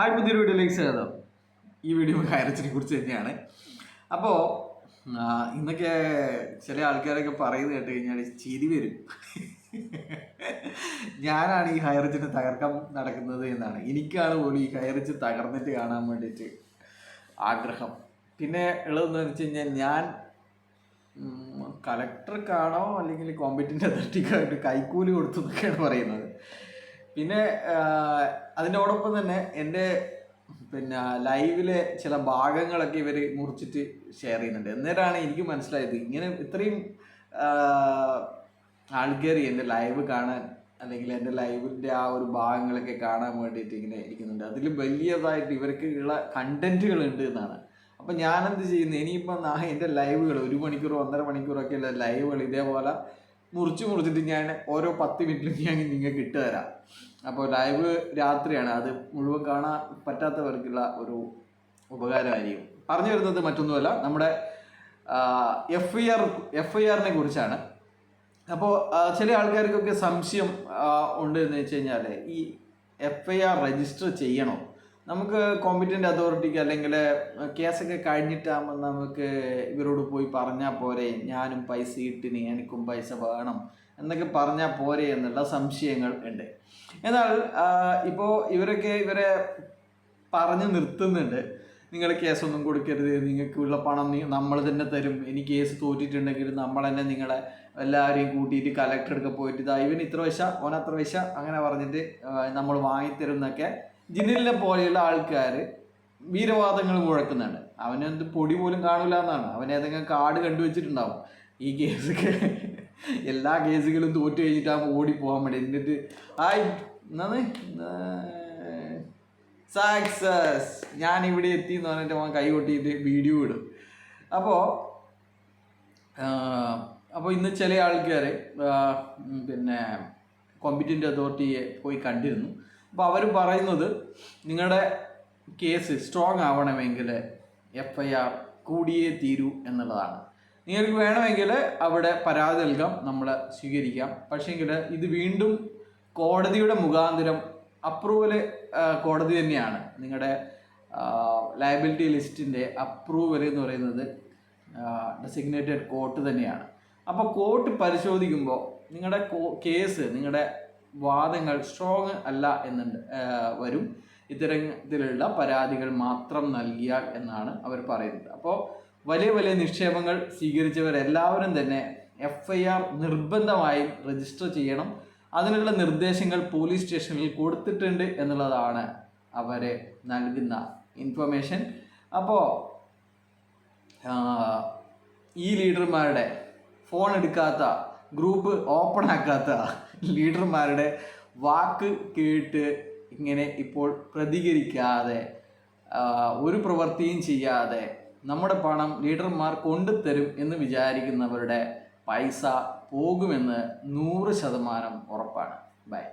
Hi പുതിയൊരു വീഡിയോയിലേക്ക് സ്വാഗതം. ഈ വീഡിയോ ഹയറച്ചിനെ കുറിച്ച് തന്നെയാണ്. അപ്പോൾ ഇന്നൊക്കെ ചില ആൾക്കാരൊക്കെ പറയുന്നത് കേട്ട് കഴിഞ്ഞാൽ ചിരി വരും. ഞാനാണ് ഈ ഹയറച്ചിനെ തകർക്കാൻ നടക്കുന്നത് എന്നാണ്. എനിക്കാണ് പോലും ഈ ഹയറച്ച് തകർന്നിട്ട് കാണാൻ വേണ്ടിയിട്ട് ആഗ്രഹം. പിന്നെ ഉള്ളതെന്ന് വെച്ച് കഴിഞ്ഞാൽ ഞാൻ കളക്ടർക്കാണോ അല്ലെങ്കിൽ കോമ്പറ്റിന്റെ അതോറിറ്റിക്കായിട്ട് കൈക്കൂലി കൊടുത്തു എന്നൊക്കെയാണ് പറയുന്നത്. പിന്നെ അതിനോടൊപ്പം തന്നെ എന്റെ പിന്നെ ലൈവിലെ ചില ഭാഗങ്ങളൊക്കെ ഇവർ മുറിച്ചിട്ട് ഷെയർ ചെയ്യുന്നുണ്ട്. എന്നേരാണ് എനിക്ക് മനസ്സിലായത്. ഇങ്ങനെ ഇത്രയും ആൾക്കാർ എന്റെ ലൈവ് കാണാൻ അല്ലെങ്കിൽ എന്റെ ലൈവിന്റെ ആ ഒരു ഭാഗങ്ങളൊക്കെ കാണാൻ വേണ്ടിയിട്ട് ഇങ്ങനെ ഇരിക്കുന്നുണ്ട്. അതിൽ വലിയതായിട്ട് ഇവർക്ക് ഉള്ള കണ്ടന്റുകൾ ഉണ്ട് എന്നാണ്. അപ്പം ഞാനെന്ത് ചെയ്യുന്നു? ഇനിയിപ്പം എന്റെ ലൈവുകൾ ഒരു മണിക്കൂർ ഒന്നര മണിക്കൂറൊക്കെ ഉള്ള ലൈവുകൾ ഇതേപോലെ മുറിച്ച് മുറിച്ചിട്ട് ഞാൻ ഓരോ പത്ത് മിനിറ്റിലും ഞാൻ നിങ്ങൾക്ക് ഇട്ട് തരാം. അപ്പോൾ ലൈവ് രാത്രിയാണ്. അത് മുഴുവൻ കാണാൻ പറ്റാത്തവർക്കുള്ള ഒരു ഉപകാരമായിരിക്കും. പറഞ്ഞു വരുന്നത് മറ്റൊന്നുമല്ല. നമ്മുടെ F I R F I ആറിനെ കുറിച്ചാണ്. അപ്പോൾ ചില ആൾക്കാർക്കൊക്കെ സംശയം ഉണ്ട് എന്ന് വെച്ച് കഴിഞ്ഞാൽ ഈ എഫ് ഐ ആർ രജിസ്റ്റർ ചെയ്യണോ? നമുക്ക് കോമ്പറ്റന്റ് അതോറിറ്റിക്ക് അല്ലെങ്കിൽ കേസൊക്കെ കഴിഞ്ഞിട്ടാകുമ്പോൾ നമുക്ക് ഇവരോട് പോയി പറഞ്ഞാൽ പോരെ ഞാനും പൈസ ഇട്ടിനി എനിക്കും പൈസ വേണം എന്നൊക്കെ പറഞ്ഞാൽ പോരെ എന്നുള്ള സംശയങ്ങൾ ഉണ്ട്. എന്നാൽ ഇപ്പോൾ ഇവരൊക്കെ ഇവരെ പറഞ്ഞു നിർത്തുന്നുണ്ട്. നിങ്ങൾ കേസൊന്നും കൊടുക്കരുത് നിങ്ങൾക്കുള്ള പണം നമ്മൾ തന്നെ തരും. ഇനി കേസ് തോറ്റിട്ടുണ്ടെങ്കിൽ നമ്മൾ തന്നെ നിങ്ങളെ എല്ലാവരെയും കൂട്ടിയിട്ട് കലക്ടർ അടുക്ക പോയിട്ട് ഇതാ ഇവൻ ഇത്ര പൈസ ഓൻ അത്ര പൈസ അങ്ങനെ പറഞ്ഞിട്ട് നമ്മൾ വാങ്ങിത്തരും എന്നൊക്കെ ജിന്നിലിനെ പോലെയുള്ള ആൾക്കാർ വീരവാദങ്ങൾ മുഴക്കുന്നുണ്ട്. അവനെന്ത് പൊടി പോലും കാണൂല എന്നാണ്. അവൻ ഏതെങ്കിലും കാർഡ് കണ്ടുവച്ചിട്ടുണ്ടാവും. ഈ കേസൊക്കെ എല്ലാ കേസുകളും തോറ്റു കഴിഞ്ഞിട്ടാകുമ്പോൾ ഓടിപ്പോകാൻ വേണ്ടി എന്നിട്ട് ആയി സാക്സസ് സക്സസ് ഞാൻ ഇവിടെ എത്തി എന്ന് പറഞ്ഞിട്ട് അവൻ കൈ കൊട്ടിയിട്ട് വീഡിയോ ഇടും. അപ്പോൾ അപ്പോൾ ഇന്ന് ചില ആൾക്കാർ പിന്നെ കോമ്പിറ്റന്റ് അതോറിറ്റിയെ പോയി കണ്ടിരുന്നു. അപ്പോൾ അവർ പറയുന്നത് നിങ്ങളുടെ കേസ് സ്ട്രോങ് ആവണമെങ്കിൽ എഫ് ഐ ആർ കൂടിയേ തീരൂ എന്നുള്ളതാണ്. നിങ്ങൾക്ക് വേണമെങ്കിൽ അവിടെ പരാതി നൽകാം നമ്മൾ സ്വീകരിക്കാം. പക്ഷേങ്കിൽ ഇത് വീണ്ടും കോടതിയുടെ മുഖാന്തരം അപ്രൂവൽ കോടതി തന്നെയാണ്. നിങ്ങളുടെ ലയബിലിറ്റി ലിസ്റ്റിന്റെ അപ്രൂവൽ എന്ന് പറയുന്നത് ഡെസിഗ്നേറ്റഡ് കോർട്ട് തന്നെയാണ്. അപ്പോൾ കോർട്ട് പരിശോധിക്കുമ്പോൾ നിങ്ങളുടെ കേസ് നിങ്ങളുടെ വാദങ്ങൾ സ്ട്രോങ് അല്ല എന്നുണ്ട് വരും. ഇത്തരത്തിലുള്ള പരാതികൾ മാത്രം നൽകിയാൽ എന്നാണ് അവർ പറയുന്നത്. അപ്പോൾ വലിയ വലിയ നിക്ഷേപങ്ങൾ സ്വീകരിച്ചവരെല്ലാവരും തന്നെ എഫ് ഐ ആർ നിർബന്ധമായും രജിസ്റ്റർ ചെയ്യണം. അതിനുള്ള നിർദ്ദേശങ്ങൾ പോലീസ് സ്റ്റേഷനിൽ കൊടുത്തിട്ടുണ്ട് എന്നുള്ളതാണ് അവരെ നൽകുന്ന ഇൻഫർമേഷൻ അപ്പോൾ ഈ ലീഡർമാരുടെ ഫോൺ എടുക്കാത്ത ഗ്രൂപ്പ് ഓപ്പൺ ആക്കാത്ത ലീഡർമാരുടെ വാക്ക് കേട്ട് ഇങ്ങനെ ഇപ്പോൾ പ്രതികരിക്കാതെ ഒരു പ്രവൃത്തിയും ചെയ്യാതെ നമ്മുടെ പണം ലീഡർമാർ കൊണ്ടുതരും എന്ന് വിചാരിക്കുന്നവരുടെ പൈസ പോകുമെന്ന് നൂറ് ശതമാനം ഉറപ്പാണ്. ബൈ